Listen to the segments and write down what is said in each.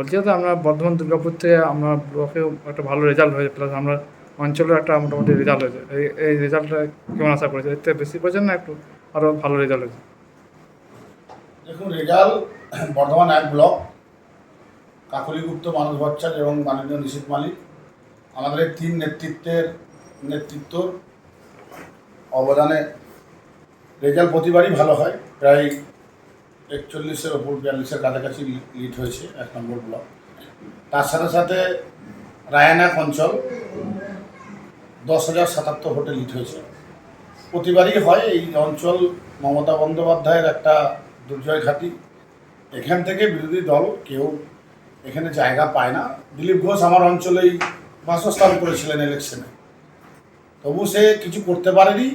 বলছি তো, আমরা বর্ধমান, দুর্গাপুর থেকে আমরা ব্লকেও একটা ভালো রেজাল্ট হয়েছে প্লাস আমরা অঞ্চলেও একটা মোটামুটি রেজাল্ট হয়েছে। এই এই রেজাল্টটা কেমন আশা করেছে? এর থেকে বেশি করেছেন না একটু আরও ভালো রেজাল্ট হয়েছে? দেখুন রেজাল্ট বর্ধমান এক ব্লক কাকলিগুপ্ত, মানস ভট্টাচার্য এবং মাননীয় নিশীত মালিক। আমাদের এই তিন নেতৃত্বের নেতৃত্ব অবদানে রেজাল্ট প্রতিবারই ভালো হয়। প্রায় একচল্লিশের ওপর বিয়াল্লিশের কাছাকাছি লিড হয়েছে, এক নম্বর ব্লক তার সাথে সাথে রায়নাক অঞ্চল দশ হাজার সাতাত্তর ভোটে লিড হয়েছে। প্রতিবারই হয় এই অঞ্চল মমতা বন্দ্যোপাধ্যায়ের একটা দুর্জয় ঘাঁটি। এখান থেকে বিরোধী দল কেউ এখানে জায়গা পায় না। দিলীপ ঘোষ আমার অঞ্চলেই বাসস্থান করেছিলেন ইলেকশনে তবু সে কিছু করতে পারেনি।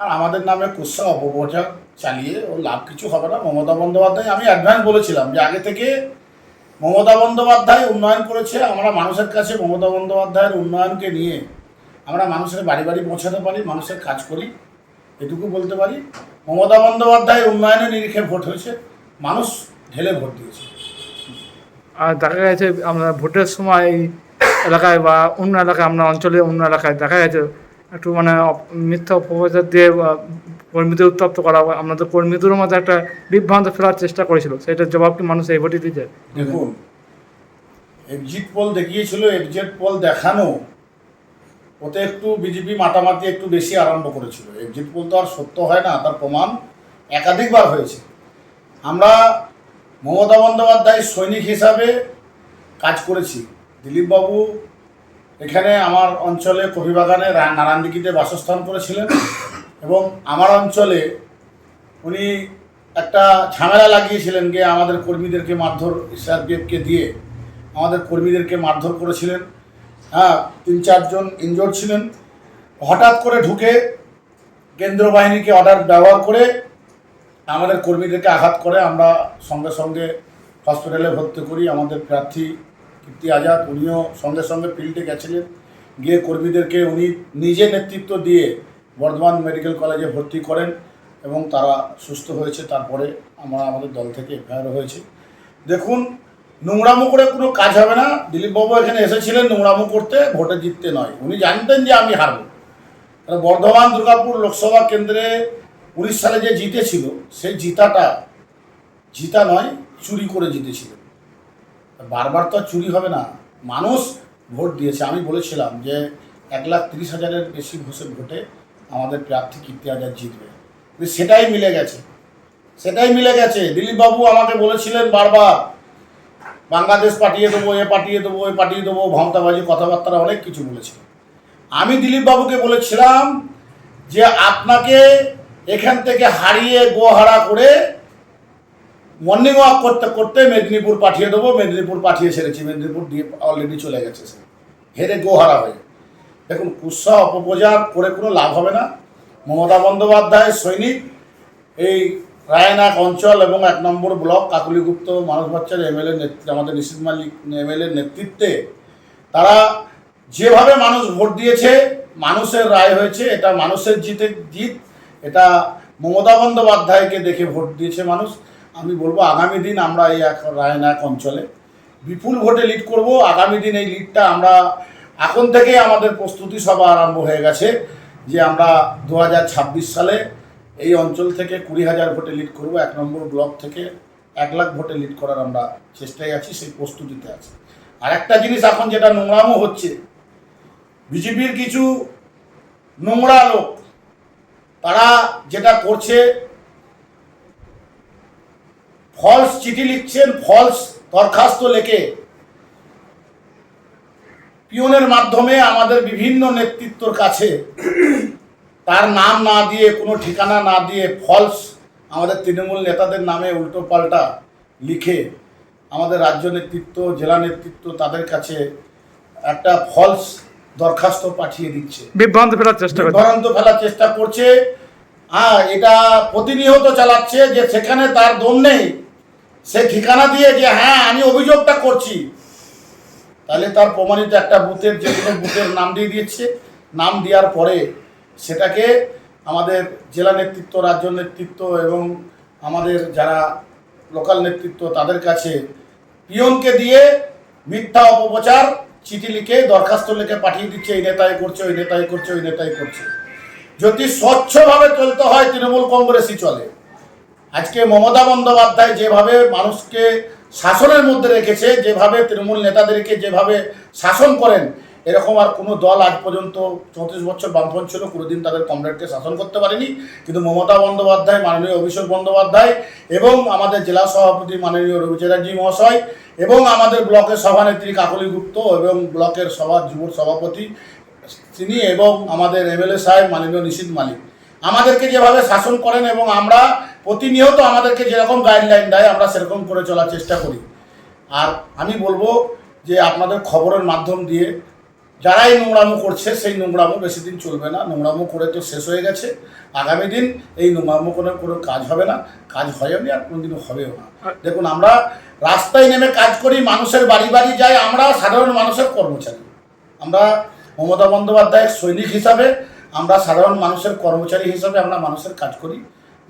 আর আমাদের নামে কুৎসা অপপ্রচার চালিয়ে ও লাভ কিছু হবে না। মমতা বন্দ্যোপাধ্যায়, আমি অ্যাডভান্স বলেছিলাম যে আগে থেকে মমতা বন্দ্যোপাধ্যায় উন্নয়ন করেছে, আমরা মানুষের কাছে মমতা বন্দ্যোপাধ্যায়ের উন্নয়নকে নিয়ে আমরা মানুষের বাড়ি বাড়ি পৌঁছাতে পারি, মানুষের কাজ করি, এটুকু বলতে পারি। মমতা বন্দ্যোপাধ্যায়ের উন্নয়নের নিরিখে ভোট হয়েছে, মানুষ ঢেলে ভোট দিয়েছে। আর দেখা গেছে, আমরা ভোটের সময় এলাকায় বা অন্য এলাকায়, আমরা অঞ্চলে অন্য এলাকায় দেখা গেছে, একটু মানে মিথ্যা অপপ্রচার দিয়ে কর্মীদের উত্তপ্ত করা আমাদের কর্মীদেরও মধ্যে একটা বিভ্রান্ত ফেলার চেষ্টা করেছিল। সেটার জবাব কি মানুষ এই ভোটই দিয়েছে দেখুন এক্সিট পোল দেখিয়েছিল এক্সিট পোল দেখানো, ওতে একটু বিজেপি মাতামাতি একটু বেশি আরম্ভ করেছিল। এক্সিট পোল তো আর সত্য হয় না, তার প্রমাণ একাধিকবার হয়েছে। আমরা মমতা বন্দ্যোপাধ্যায় সৈনিক হিসাবে কাজ করেছি। দিলীপবাবু এখানে আমার অঞ্চলে কবিবাগানে নারায়ণদিঘিতে বাসস্থান করেছিলেন। এবং আমার অঞ্চলে উনি একটা ঝামেলা লাগিয়েছিলেন গিয়ে আমাদের কর্মীদেরকে মারধর সিআরপিএফকে দিয়ে আমাদের কর্মীদেরকে মারধর করেছিলেন। হ্যাঁ তিন চারজন ইনজোর্ড ছিলেন। হঠাৎ করে ঢুকে কেন্দ্র বাহিনীকে অর্ডার ব্যবহার করে আমাদের কর্মীদেরকে আঘাত করে আমরা সঙ্গে সঙ্গে হসপিটালে ভর্তি করি। আমাদের প্রার্থী কীর্তি আজাদ, উনিও সঙ্গে সঙ্গে ফিল্ডে গেছিলেন। গিয়ে কর্মীদেরকে উনি নিজে নেতৃত্ব দিয়ে বর্ধমান মেডিকেল কলেজে ভর্তি করেন এবং তারা সুস্থ হয়েছে। তারপরে আমরা আমাদের দল থেকে এফআইআর হয়েছে। দেখুন, নোংরামো করে কোনো কাজ হবে না। দিলীপবাবু এখানে এসেছিলেন নোংরামো করতে, ভোটে জিততে নয়। উনি জানতেন যে আমি হারব। বর্ধমান দুর্গাপুর লোকসভা কেন্দ্রে উনিশ সালে যে জিতেছিল, সেই জিতাটা, জিতা নয়, চুরি করে জিতেছিল। বারবার তো চুরি হবে না। মানুষ ভোট দিয়েছে। আমি বলেছিলাম যে এক লাখ তিরিশ হাজারের বেশি ভোটে আমাদের প্রার্থী কীর্তি হাজার জিতবে। সেটাই মিলে গেছে। সেটাই মিলে গেছে। দিলীপবাবু আমাকে বলেছিলেন বারবার, বাংলাদেশ পাঠিয়ে দেবো, এ পাঠিয়ে দেবো এ পাঠিয়ে দেবো ভমতাবাজি কথাবার্তা অনেক কিছু বলেছিল। আমি দিলীপবাবুকে বলেছিলাম যে আপনাকে এখান থেকে হারিয়ে গোহারা করে মর্নিং ওয়াক করতে করতে মেদিনীপুর পাঠিয়ে দেবো, মেদিনীপুর পাঠিয়ে ছেড়েছি, মেদিনীপুর দিয়ে অলরেডি চলে গেছে সে। হেরে গোহারা হয়ে। দেখুন কুৎসা অপপ্রচার করে কোনো লাভ হবে না। মমতা বন্দ্যোপাধ্যায় সৈনিক, এই রায়নাক অঞ্চল এবং এক নম্বর ব্লক কাকুলিগুপ্ত মানস ভট্টাচার্য এমএলএ নেতৃত্বে, আমাদের নিশীত মালিক এমএলএর নেতৃত্বে, তারা যেভাবে মানুষ ভোট দিয়েছে, মানুষের রায় হয়েছে, এটা মানুষের জিতে জিত, এটা মমতা বন্দ্যোপাধ্যায়কে দেখে ভোট দিয়েছে মানুষ। আমি বলব, আগামী দিন আমরা এই এক রায়নাক অঞ্চলে বিপুল ভোটে লিড করব। আগামী দিন এই লিডটা আমরা এখন থেকে আমাদের প্রস্তুতি সভা আরম্ভ হয়ে গেছে যে আমরা দু হাজার ছাব্বিশ সালে এই অঞ্চল থেকে কুড়ি হাজার ভোটে লিড করব, এক নম্বর ব্লক থেকে এক লাখ ভোটে লিড করার আমরা চেষ্টায় আছি, সেই প্রস্তুতিতে আছি। আর একটা জিনিস এখন যেটা নোংরামও হচ্ছে, বিজেপির কিছু নোংরা লোক, তারা যেটা করছে ফলস চিঠি লিখছেন ফলস দরখাস্ত লেখে। পিয়নের মাধ্যমে আমাদের বিভিন্ন নেতৃত্বর কাছে তার নাম না দিয়ে কোনো ঠিকানা না দিয়ে ফলস আমাদের তৃণমূল নেতাদের নামে উল্টো পাল্টা লিখে আমাদের রাজ্য নেতৃত্ব জেলা নেতৃত্ব তাদের কাছে একটা ফলস দরখাস্ত পাঠিয়ে দিচ্ছে। বিভ্রান্ত ফেলার চেষ্টা বিভ্রান্ত ফেলার চেষ্টা করছে। হ্যাঁ এটা প্রতিনিয়ত চালাচ্ছে যে সেখানে তার দম নেই। সে ঠিকানা দিয়ে যে হ্যাঁ আমি অভিযোগটা করছি। তাহলে তার প্রমাণিত একটা বুথের যে কোনো বুথের নাম দিয়ে দিচ্ছে নাম দেওয়ার পরে সেটাকে আমাদের জেলা নেতৃত্ব, রাজ্য নেতৃত্ব এবং আমাদের যারা লোকাল নেতৃত্ব তাদের কাছে পিয়নকে দিয়ে মিথ্যা অপপ্রচার চিঠি লিখে, দরখাস্ত লিখে পাঠিয়ে দিচ্ছে, এই নেতাই করছে, ওই নেতাই করছে, ওই নেতাই করছে। যদি স্বচ্ছভাবে চলতে হয়, তৃণমূল কংগ্রেসই চলে। আজকে মমতা বন্দ্যোপাধ্যায় যেভাবে মানুষকে শাসনের মধ্যে রেখেছে, যেভাবে তৃণমূল নেতাদেরকে যেভাবে শাসন করেন, এরকম আর কোনো দল আজ পর্যন্ত চৌত্রিশ বছর বামফ্রন্ট ছিল, কোনোদিন তাদের কমরেডকে শাসন করতে পারেনি। কিন্তু মমতা বন্দ্যোপাধ্যায়, মাননীয় অভিষেক বন্দ্যোপাধ্যায় এবং আমাদের জেলা সভাপতি মাননীয় রবি চ্যাটার্জি মহাশয় এবং আমাদের ব্লকের সভানেত্রী কাকলি গুপ্ত এবং ব্লকের সভা যুব সভাপতি তিনি এবং আমাদের এমএলএ সাহেব মাননীয় নিশীত মালিক। আমাদেরকে যেভাবে শাসন করেন এবং আমরা প্রতিনিয়ত আমাদেরকে যেরকম গাইডলাইন দেয়, আমরা সেরকম করে চলার চেষ্টা করি। আর আমি বলব যে আপনাদের খবরের মাধ্যম দিয়ে যারাই নোংরামো করছে, সেই নোংরামো বেশি দিন চলবে না। নোংরামো করে তো শেষ হয়ে গেছে। আগামী দিন এই নোংরামো করে কোনো কাজ হবে না। কাজ হয়নি আর কোনোদিনও হবেও না। দেখুন, আমরা রাস্তায় নেমে কাজ করি, মানুষের বাড়ি বাড়ি যাই, আমরা সাধারণ মানুষের কর্মচারী। আমরা মমতা বন্দ্যোপাধ্যায়ের সৈনিক হিসাবে, আমরা সাধারণ মানুষের কর্মচারী হিসাবে আমরা মানুষের কাজ করি।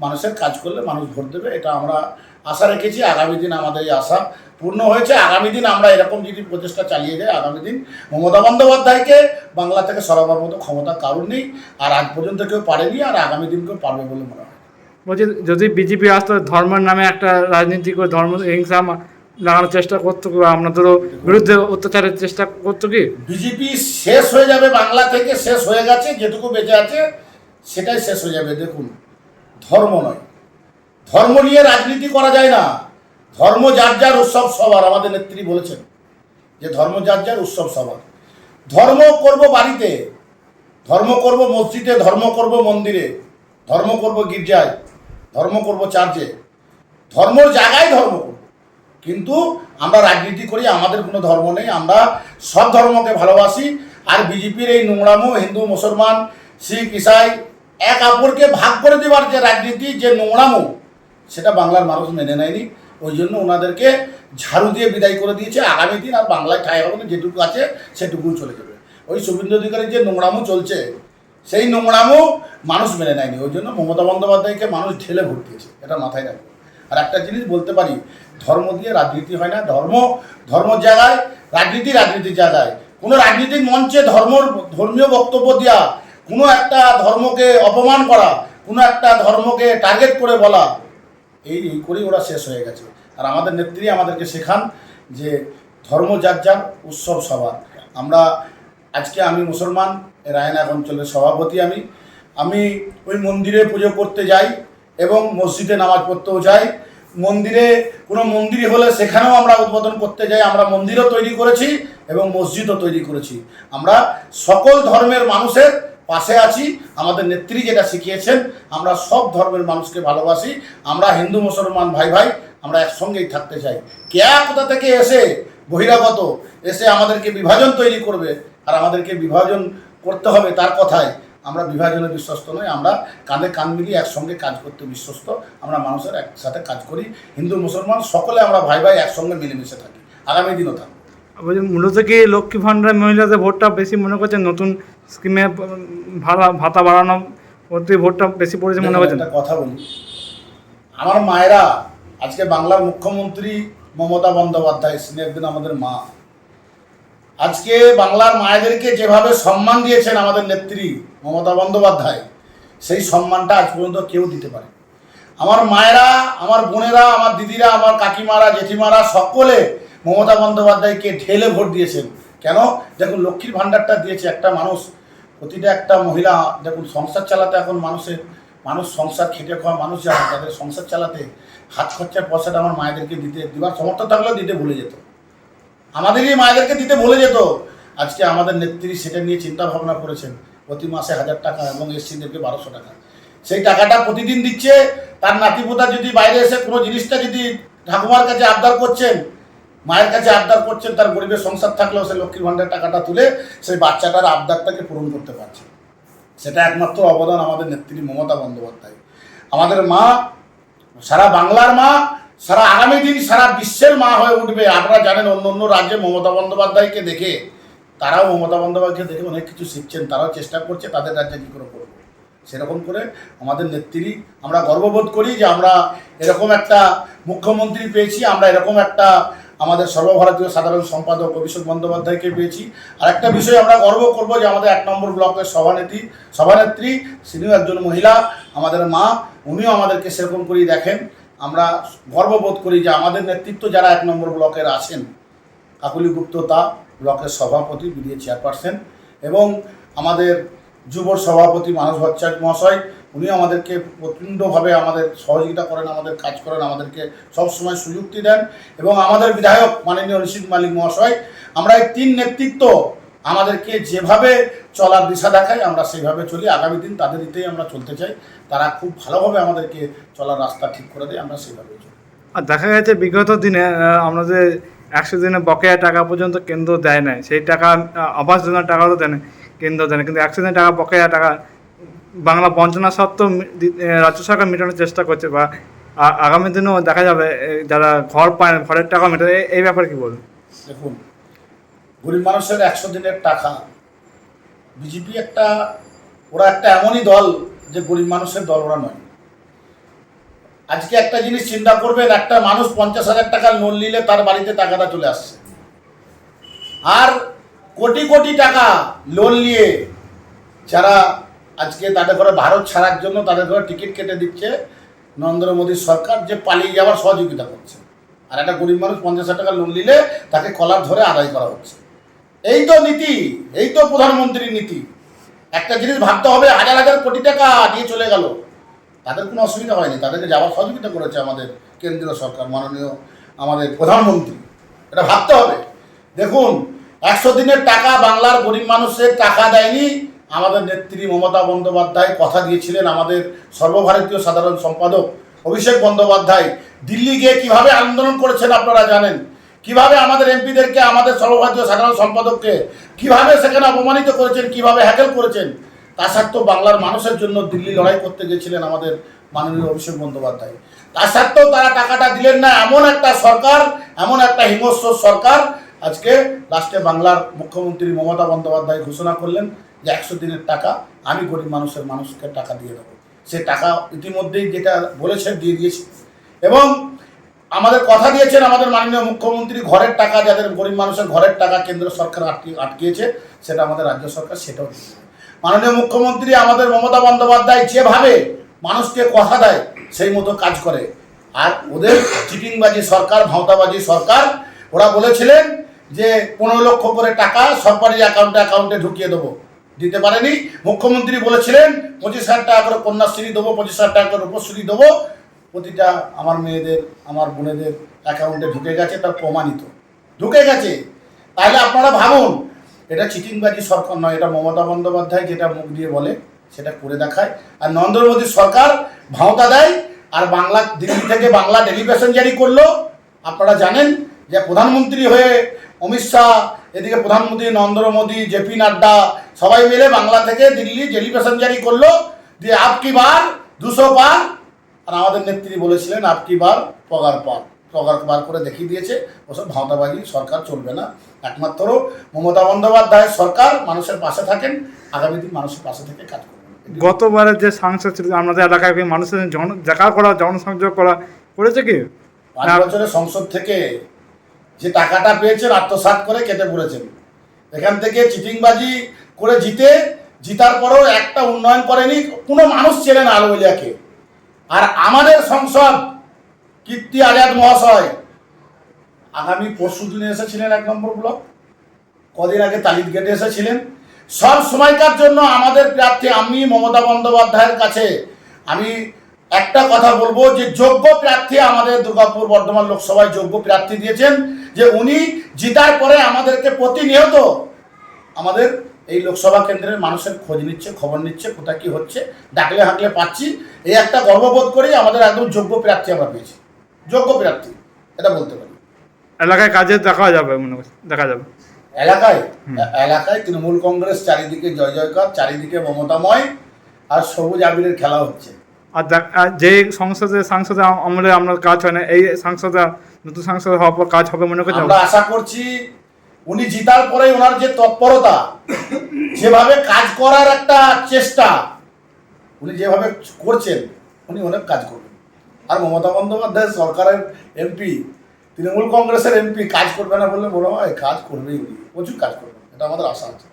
মানুষের কাজ করলে মানুষ ভোট দেবে এটা আমরা আশা রেখেছি। আগামী দিন আমাদের এই আশা পূর্ণ হয়েছে। আগামী দিন আমরা এরকম যদি প্রচেষ্টা চালিয়ে যাই আগামী দিন মমতা বন্দ্যোপাধ্যায়কে বাংলা থেকে সরাবার মতো ক্ষমতা কারণ নেই আর আজ পর্যন্ত কেউ পারেনি আর আগামী দিন কেউ পারবে বলে মনে হয়। বলছি যদি বিজেপি আসতো ধর্মের নামে একটা রাজনীতি করে ধর্ম হিংসা লাগানোর চেষ্টা করতো কি বা আপনাদেরও বিরুদ্ধে অত্যাচারের চেষ্টা করতো কি? বিজেপি শেষ হয়ে যাবে বাংলা থেকে শেষ হয়ে গেছে যেটুকু বেঁচে আছে সেটাই শেষ হয়ে যাবে দেখুন। ধর্ম নয়। ধর্ম নিয়ে রাজনীতি করা যায় না। ধর্ম যার যার উৎসব সবার, আমাদের নেত্রী বলেছেন যে ধর্ম যার যার উৎসব সবার। ধর্ম করব বাড়িতে, ধর্ম করব মসজিদে, ধর্ম করব মন্দিরে, ধর্ম করব গির্জায়, ধর্ম করব চার্চে। ধর্মর জায়গায় ধর্ম করব। কিন্তু আমরা রাজনীতি করি, আমাদের কোনো ধর্ম নেই। আমরা সব ধর্মকে ভালোবাসি। আর বিজেপির এই নোংরামো হিন্দু, মুসলমান, শিখ, ইসাই এক অপরকে ভাগ করে দেওয়ার যে রাজনীতি, যে নোংরামো, সেটা বাংলার মানুষ মেনে নেয়নি। ওই জন্য ওনাদেরকে ঝাড়ু দিয়ে বিদায় করে দিয়েছে। আগামী দিন আর বাংলায় ঠাই হবে না, যেটুকু আছে সেটুকু চলে যাবে। ওই শুভেন্দু অধিকারীর যে নোংরামো চলছে, সেই নোংরামো মানুষ মেনে নেয়নি। ওই জন্য মমতা বন্দ্যোপাধ্যায়কে মানুষ ঢেলে ভোট দিয়েছে, এটা মাথায় রাখবে আর একটা জিনিস বলতে পারি, ধর্ম দিয়ে রাজনীতি হয় না। ধর্ম ধর্মর জায়গায়, রাজনীতি রাজনীতির জায়গায়। কোনো রাজনীতির মঞ্চে ধর্ম ধর্মীয় বক্তব্য দেওয়া কোনো একটা ধর্মকে অপমান করা, কোনো একটা ধর্মকে টার্গেট করে বলা, এই করেই ওরা শেষ হয়ে গেছে। আর আমাদের নেত্রী আমাদেরকে শেখান যে ধর্ম যার যার, উৎসব সবার। আমরা আজকে আমি মুসলমান রায়নাগ অঞ্চলের সভাপতি আমি। আমি ওই মন্দিরে পুজো করতে যাই এবং মসজিদে নামাজ পড়তেও যাই। মন্দিরে, কোনো মন্দির হলে সেখানেও আমরা উদ্বোধন করতে যাই। আমরা মন্দিরও তৈরি করেছি এবং মসজিদও তৈরি করেছি। আমরা সকল ধর্মের মানুষের পাশে আছি। আমাদের নেত্রী যেটা শিখিয়েছেন, আমরা সব ধর্মের মানুষকে ভালোবাসি। আমরা হিন্দু, মুসলমান, ভাই ভাই, আমরা একসঙ্গেই থাকতে চাই। কে কোথা থেকে এসে বহিরাগত, এসে আমাদেরকে বিভাজন তৈরি করবে? আর আমাদেরকে বিভাজন করতে হবে তার কথায়। আমরা বিভাজনে বিশ্বস্ত নই, আমরা কাঁধে কান মিলিয়ে একসঙ্গে কাজ করতে বিশ্বস্ত। আমরা মানুষের একসাথে কাজ করি। হিন্দু, মুসলমান, সকলে আমরা ভাই ভাই, একসঙ্গে মিলেমিশে থাকি। আগামী দিনও থাকব মূলত কি লক্ষ্মী ভাণ্ডার মহিলাদের ভোটটা বেশি মনে করছেন নতুন স্কিমে ভাড়া ভাতা বাড়ানো প্রতি ভোটটা বেশি পড়েছে মনে করছেন কথা বলি। আমার মায়েরা আজকে বাংলার মুখ্যমন্ত্রী মমতা বন্দ্যোপাধ্যায় তিনি একদিন আমাদের মা। আজকে বাংলার মায়েদেরকে যেভাবে সম্মান দিয়েছেন আমাদের নেত্রী মমতা বন্দ্যোপাধ্যায় সেই সম্মানটা আজ পর্যন্ত কেউ দিতে পারে আমার মায়েরা আমার বোনেরা আমার দিদিরা আমার কাকিমারা জেঠিমারা সকলে মমতা বন্দ্যোপাধ্যায়কে ঢেলে ভোট দিয়েছেন। কেন? দেখুন, লক্ষ্মীর ভাণ্ডারটা দিয়েছে একটা মানুষ, প্রতিটা একটা মহিলা, দেখুন, সংসার চালাতে এখন মানুষের, মানুষ সংসার খেটে খাওয়া মানুষ যারা, তাদের সংসার চালাতে হাত খরচার পয়সাটা আমার মায়েদেরকে দিতে, দিবার সমর্থ থাকলেও দিতে ভুলে যেত। আমাদেরই মায়েদেরকে দিতে ভুলে যেত। আজকে আমাদের নেত্রী সেটা নিয়ে চিন্তা ভাবনা করেছেন। প্রতি মাসে হাজার টাকা এবং এসসিদেরকে বারোশো টাকা। সেই টাকাটা প্রতিদিন দিচ্ছে, তার নাতিপোতা যদি বাইরে এসে কোনো জিনিসটা যদি ঠাকুমার কাছে আবদার করছেন মায়ের কাছে আবদার করছেন, তার গরিবের সংসার থাকলেও সে লক্ষ্মীর ভাণ্ডার টাকাটা তুলে সেই বাচ্চাটার আবদারটাকে পূরণ করতে পারছে। সেটা একমাত্র অবদান আমাদের নেত্রী মমতা বন্দ্যোপাধ্যায়। আমাদের মা, সারা বাংলার মা, সারা আগামী দিন সারা বিশ্বের মা হয়ে উঠবে। আপনারা জানেন, অন্য অন্য রাজ্যে মমতা বন্দ্যোপাধ্যায়কে দেখে, তারাও মমতা বন্দ্যোপাধ্যায়কে দেখে অনেক কিছু শিখছেন, তারাও চেষ্টা করছে তাদের রাজ্যে কী করে করব। সেরকম করে আমাদের নেত্রী, আমরা গর্ববোধ করি যে আমরা এরকম একটা মুখ্যমন্ত্রী পেয়েছি, আমরা এরকম একটা আমাদের সর্বভারতীয় সাধারণ সম্পাদক অভিষেক বন্দ্যোপাধ্যায়কে পেয়েছি। আর একটা বিষয় আমরা গর্ব করব যে আমাদের এক নম্বর ব্লকের সভানেত্রী সভানেত্রী তিনিও একজন মহিলা, আমাদের মা, উনিও আমাদেরকে সেরকম করেই দেখেন। আমরা গর্ববোধ করি যে আমাদের নেতৃত্ব যারা এক নম্বর ব্লকের আছেন, কাকুলি গুপ্ত তা ব্লকের সভাপতি, বিডিএ চেয়ারপারসন, এবং আমাদের যুব সভাপতি মানস ভট্টাচার্য মহাশয় উনি আমাদেরকে প্রচণ্ডভাবে আমাদের সহযোগিতা করেন, আমাদের কাজ করেন, আমাদেরকে সবসময় সুযুক্তি দেন। এবং আমাদের বিধায়ক মাননীয় ঋষিদ মালিক মহাশয়, আমরা এই তিন নেতৃত্ব আমাদেরকে যেভাবে চলার দিশা দেখায়, আমরা সেইভাবে চলি। আগামী দিন তাদের দিতেই আমরা চলতে চাই। তারা খুব ভালোভাবে আমাদেরকে চলার রাস্তা ঠিক করে দেয়, আমরা সেইভাবেই চলি। আর দেখা গেছে বিগত দিনে আমাদের একশো দিনে বকেয়া টাকা পর্যন্ত কেন্দ্র দেয় নাই, সেই টাকা আবাস যোজনার টাকাও দেয় না কেন্দ্র দেয় কিন্তু দিনের টাকা বকেয়া টাকা বাংলা বঞ্চনা সত্ত্বেও রাজ্য সরকার মেটানোর চেষ্টা করছে বা আগামী দিনেও দেখা যাবে যারা ঘর পায়, ঘরের টাকা মেটাবে এই- ব্যাপারে কি বলবেন? দেখুন, গরিব মানুষের একশো দিনের টাকা, বিজেপি একটা, ওরা একটা এমনই দল যে গরিব মানুষের দল, ওরা নয়। আজকে একটা জিনিস চিন্তা করবেন, একটা মানুষ পঞ্চাশ হাজার টাকা লোন নিলে তার বাড়িতে টাকাটা চলে আসছে। আর কোটি কোটি টাকা লোন নিয়ে যারা আজকে তাদের ঘরে ভারত ছাড়ার জন্য তাদের ঘরে টিকিট কেটে দিচ্ছে নরেন্দ্র মোদীর সরকার যে পালিয়ে যাওয়ার সহযোগিতা করছে। আর একটা গরিব মানুষ পঞ্চাশ হাজার টাকা লোন নিলে তাকে কলার ধরে আদায় করা হচ্ছে। এই তো নীতি, এই তো প্রধানমন্ত্রীর নীতি। একটা জিনিস ভাবতে হবে, হাজার হাজার কোটি টাকা দিয়ে চলে গেল। তাদের কোনো অসুবিধা হয়নি, তাদেরকে যাওয়ার সহযোগিতা করেছে আমাদের কেন্দ্রীয় সরকার, মাননীয় আমাদের প্রধানমন্ত্রী। এটা ভাবতে হবে। দেখুন একশো দিনের টাকা বাংলার গরিব মানুষের টাকা দেয়নি। আমাদের নেত্রী মমতা বন্দ্যোপাধ্যায় কথা দিয়েছিলেন আমাদের সর্বভারতীয় সাধারণ সম্পাদক অভিষেক বন্দ্যোপাধ্যায়। দিল্লি গিয়ে কীভাবে আন্দোলন করেছেন আপনারা জানেন? কীভাবে আমাদের এমপিদেরকে, আমাদের সর্বভারতীয় সাধারণ সম্পাদককে কীভাবে সেখানে অপমানিত করেছেন, কীভাবে হ্যাকেল করেছেন? তা সত্ত্বেও বাংলার মানুষের জন্য দিল্লি লড়াই করতে গেছিলেন আমাদের মাননীয় অভিষেক বন্দ্যোপাধ্যায়। তা সত্ত্বেও তারা টাকাটা দিলেন না। এমন একটা সরকার, এমন একটা হিংস্র সরকার আজকে লাস্টে বাংলার মুখ্যমন্ত্রী মমতা বন্দ্যোপাধ্যায় ঘোষণা করলেন যে একশো দিনের টাকা আমি গরিব মানুষের মানুষকে টাকা দিয়ে দেবো। সে টাকা ইতিমধ্যেই যেটা বলেছেন দিয়ে দিয়েছে। এবং আমাদের কথা দিয়েছেন আমাদের মাননীয় মুখ্যমন্ত্রী, ঘরের টাকা যাদের গরিব মানুষের ঘরের টাকা কেন্দ্র সরকার আটকে, আটকিয়েছে, সেটা আমাদের রাজ্য সরকার সেটাও। মাননীয় মুখ্যমন্ত্রী আমাদের মমতা বন্দ্যোপাধ্যায় যেভাবে মানুষকে কথা দেয়, সেই মতো কাজ করে। আর ওদের চিটিংবাজি সরকার, ভাঁওতাবাজি সরকার, ওরা বলেছিলেন যে পনেরো লক্ষ করে টাকা সরকারি অ্যাকাউন্টে অ্যাকাউন্টে ঢুকিয়ে দেবো। দিতে পারেনি। মুখ্যমন্ত্রী বলেছিলেন, পঁচিশ হাজার টাকা করে কন্যাশ্রী দেবো, পঁচিশ হাজার টাকা করে রূপশ্রী দেবো। প্রতিটা আমার মেয়েদের, আমার বোনেদের অ্যাকাউন্টে ঢুকে গেছে তার প্রমাণিত। ঢুকে গেছে। তাহলে আপনারা ভাবুন, এটা চিটিংবাজি সরকার নয়, এটা মমতা বন্দ্যোপাধ্যায় যেটা মুখ দিয়ে বলে, সেটা করে দেখায়। আর নরেন্দ্র মোদী সরকার ভাঁওতা দেয়, আর বাংলা দিল্লি থেকে বাংলা ডেলিগেশন জারি করল। আপনারা জানেন যে প্রধানমন্ত্রী হয়ে অমিত শাহ এদিকে প্রধানমন্ত্রী নরেন্দ্র মোদী জেপি নাড্ডা সবাই মিলে বাংলা থেকে দিল্লি ডেলিগেশন জারি করল দিয়ে আপকি বার দুশো পার। আর আমাদের নেত্রী বলেছিলেন আপকি বার পগার পার। পগার বার করে দেখিয়ে দিয়েছে ওসব ভাঁওতাবাজি সরকার চলবে না। একমাত্র মমতা বন্দ্যোপাধ্যায়ের সরকার মানুষের পাশে থাকেন আগামী দিন মানুষের পাশে থেকে কাজ করবেন। গতবারের যে সাংসদ ছিল আমাদের এলাকায় মানুষের জন দেখা করা জনসংযোগ করা করেছে কি? পাঁচ। বছরের সংসদ থেকে যে টাকাটা পেয়েছেন, আত্মসাৎ করে কেটে পড়েছেন। এখান থেকে চিটিংবাজি করে জিতে, জিতার পরেও একটা উন্নয়ন করেনি, কোনো মানুষ চেনে না আলবলিয়াকে আর আমাদের সংসদ, কীর্তি আজাদ মহাশয়, আগামী পরশু দিনে এসেছিলেন এক নম্বর ব্লক, কদিন আগে তালিদ গেটে এসেছিলেন। সব সময়কার জন্য আমাদের প্রার্থী আমি, মমতা বন্দ্যোপাধ্যায়ের কাছে আমি একটা কথা বলব যে যোগ্য প্রার্থী আমাদের দুর্গাপুর বর্ধমান লোকসভায় যোগ্য প্রার্থী দিয়েছেন। যে উনি জিতার পরে আমাদেরকে প্রতিনিয়ত আমাদের এই লোকসভা কেন্দ্রের মানুষের খোঁজ নিচ্ছে খবর নিচ্ছে কোথায় কি হচ্ছে ডাকলে হাঁকলে পাচ্ছি। এই একটা গর্ববোধ করেই আমাদের একদম যোগ্য প্রার্থী আমরা পেয়েছি। যোগ্য প্রার্থী এটা বলতে পারি। এলাকায় কাজে দেখা যাবে মনে করছি দেখা যাবে। এলাকায়? এলাকায় তৃণমূল কংগ্রেস চারিদিকে জয় জয়কার চারিদিকে মমতাময় আর সবুজ আবিরের খেলা হচ্ছে। আর যে সংসদে সাংসদে আমলে আপনার কাজ হয় না এই সাংসদে নতুন সাংসদ হওয়ার পর কাজ হবে মনে করছি আমরা আশা করছি উনি জিতার পরে ওনার যে তৎপরতা, যেভাবে কাজ করার একটা চেষ্টা উনি যেভাবে করছেন, উনি অনেক কাজ করবেন। আর মমতা বন্দ্যোপাধ্যায় সরকারের এমপি, তৃণমূল কংগ্রেসের এমপি, কাজ করবে না বললে মনে হয় কাজ করবেই উনি। প্রচুর কাজ করবেন। এটা আমাদের আশা আছে।